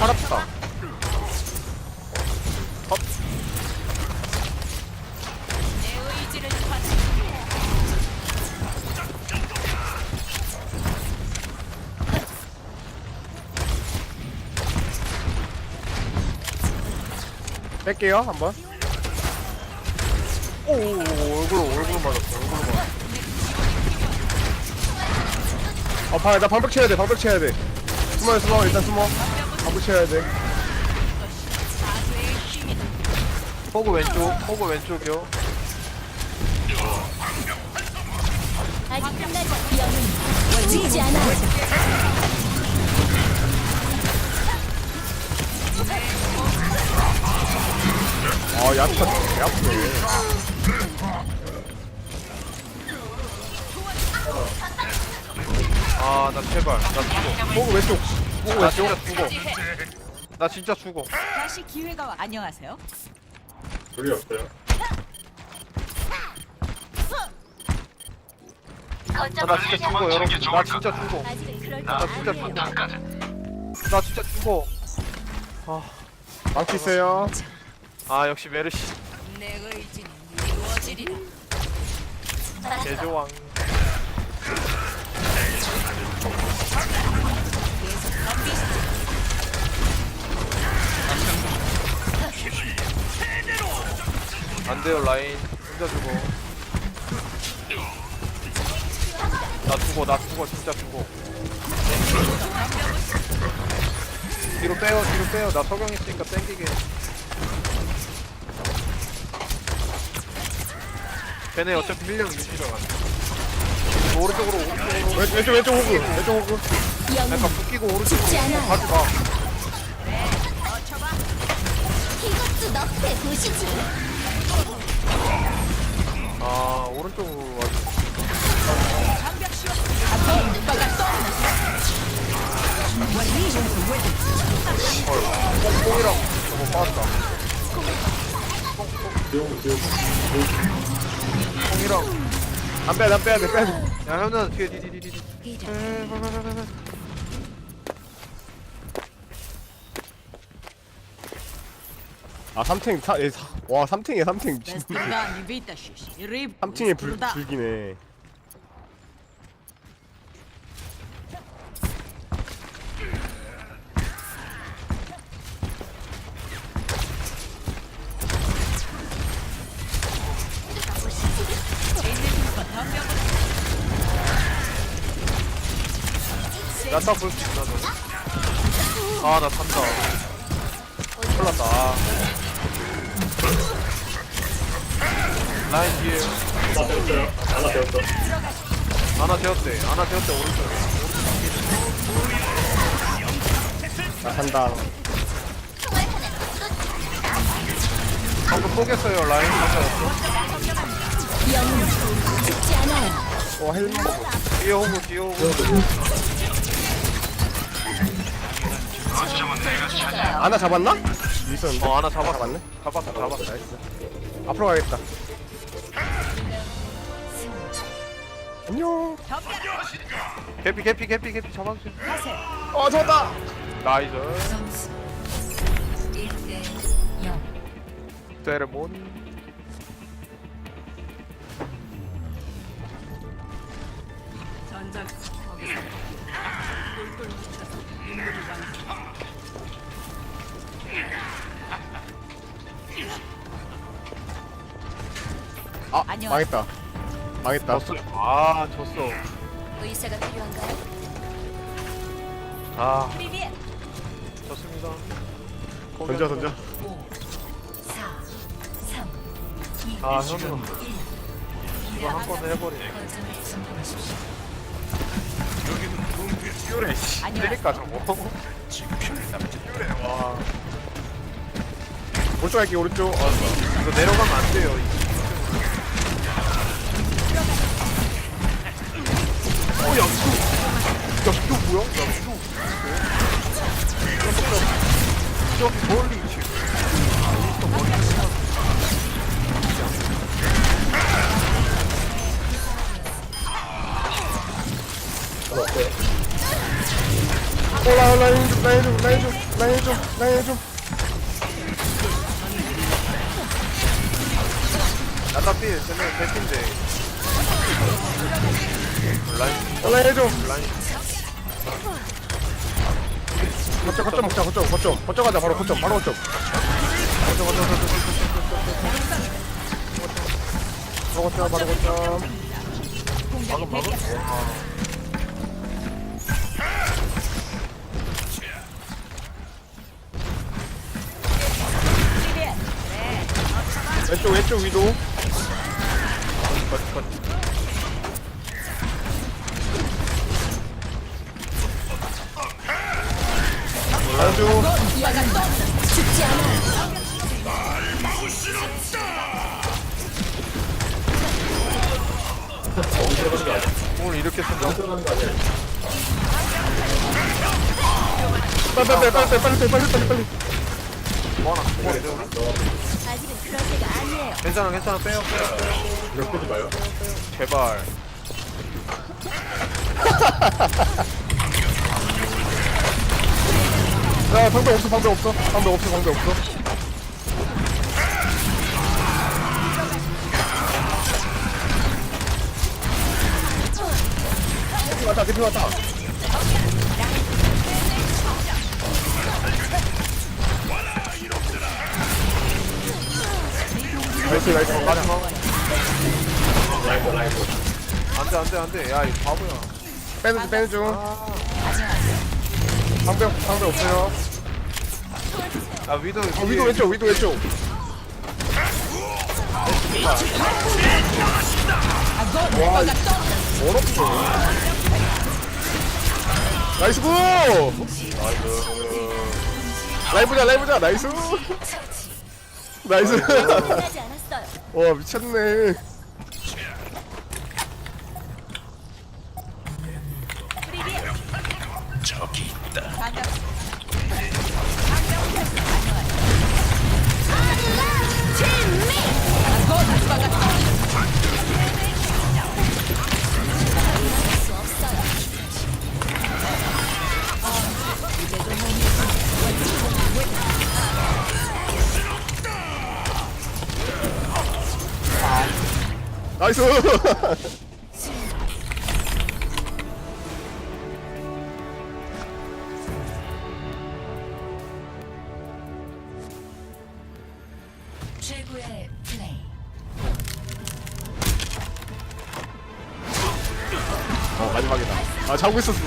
살았다. 받아. 뺄게요 한번. 오 얼굴 얼굴 맞았어. 얼굴 맞았어. 어, 방, 나 방벽 쳐야 돼. 방벽 쳐야 돼. 숨어, 숨어. 일단 숨어. 쳐야 돼. 호구 왼쪽, 호구 왼쪽이요. 아직 끝나지 영은 지지 않아. 아, 약간 개 아프네. 아, 나 제발, 나 죽어. 호구 왼쪽. 호구 나. 진짜 죽어. 나 진짜 죽어. 다시 기회가 와. 안녕하세요. 돌이 없어요. 아, 나 진짜 죽어, 여러분. 나 진짜 죽어. 아직은 그럴 나때 진짜 죽어. 나 진짜 죽어. 망치 있어요. 아, 역시 메르시. 내 의지는 이루어지리라. 개조왕. 안 돼요, 라인. 혼자 죽어. 나 죽어, 나 죽어, 진짜 죽어. 뒤로 빼요, 뒤로 빼요. 나 석영 있으니까 땡기게. 걔네 어차피 안 돼. 오른쪽으로, 오른쪽으로. 왼, 왼쪽, 왼쪽 호구. 왼쪽. 영은 약간 붙기고 오른쪽으로. 죽지 않아. 가지 마. 아, 오른쪽으로 지금 뽕이랑. 안 빼야 돼, 안 빼야 돼, 빼야 돼. 야, 현우야, 뒤에, 뒤, 뒤, 뒤, 뒤. 아, 3탱, 사, 예, 사, 와, 3탱이야, 3탱. 미친. Безтруда не вытащишь. И рыбку 3탱에 из 불, пруда. 불기네. 야타 볼수 있나, 너? 아, 나 산다. 큰일 났다. 라인 뒤에. 하나 되었어요. 하나 되었어. 하나 되었대. 하나 되었대, 오른쪽에. 나 산다. 방금 포기했어요, 라인. 않아요. 어, 헬멧. 뒤에 오고, 뒤에 오고. 아나 잡았나? 있었는데. 어, 하나 잡았어. 잡았네. 잡았어, 잡았어. 나이스. 앞으로 가겠다. 안녕. 개피, 개피, 개피, 개피 잡아주세요. 어, 잡았다. 나이스. 점수 1대 0. 세레모니. 전장 거기서 똘똘 뭉쳐서 인물을 완성. 아, 안녕. 망했다. 망했다. 졌어. 아, 졌어. 의사가 필요한가요? 아, 졌습니다. 던져, 던져. 4, 3, 2, 아, 현우. 이거 한 번에 해버리. 거점을 점령하십시오. 듀레, 씨. 때릴까, 저거? 듀레, 와. 오른쪽 갈게, 오른쪽. 어, 이거 내려가면 안 돼요. 어야 슈. 야 슈, 뭐야? 야 미도. 저 멀리 있지. 아, 이거 멀리 있어. 올라 올라 해줘 나 해줘 나 해줘 나 해줘 나 해줘 나타피 쟤네 백인데 라인 라인 해줘. 라인 거점 거점 먹자 거점 거점. 거점 가자 바로 거점 바로 거점. 거쳐 거쳐 거쳐 바로 거점 바로 거점. 막음 막음? 왼쪽 왼쪽 위도. 컷컷 아니야? 공을 이렇게 쓴다? 빨리 빨리 빨리 빨리 빨리 빨리 빨리 빨리 뭐하나 뭐 이래 우리? 아직은 그럴 때가 아니에요. 괜찮아 괜찮아 빼요 빼요 빼요 이거 끄지 마요. 제발 야 방벽 없어 방벽 없어. 방벽 없어 방벽 없어. 대피 왔다 대피 왔다. 나이스 나이스. 가자 라이브 라이브. 안돼 안돼 안돼. 야이 바보야. 빼는 빼는 중 방벽 방벽 없어요. 야 위도 어, 위도 왼쪽 위도 왼쪽. 와 어렵죠. 나이스 구 라이브자 라이브자 나이스. 나이스. 끝나지 않았어요. 와 미쳤네 나이스 어, 마지막이다. 아 자고 있었어.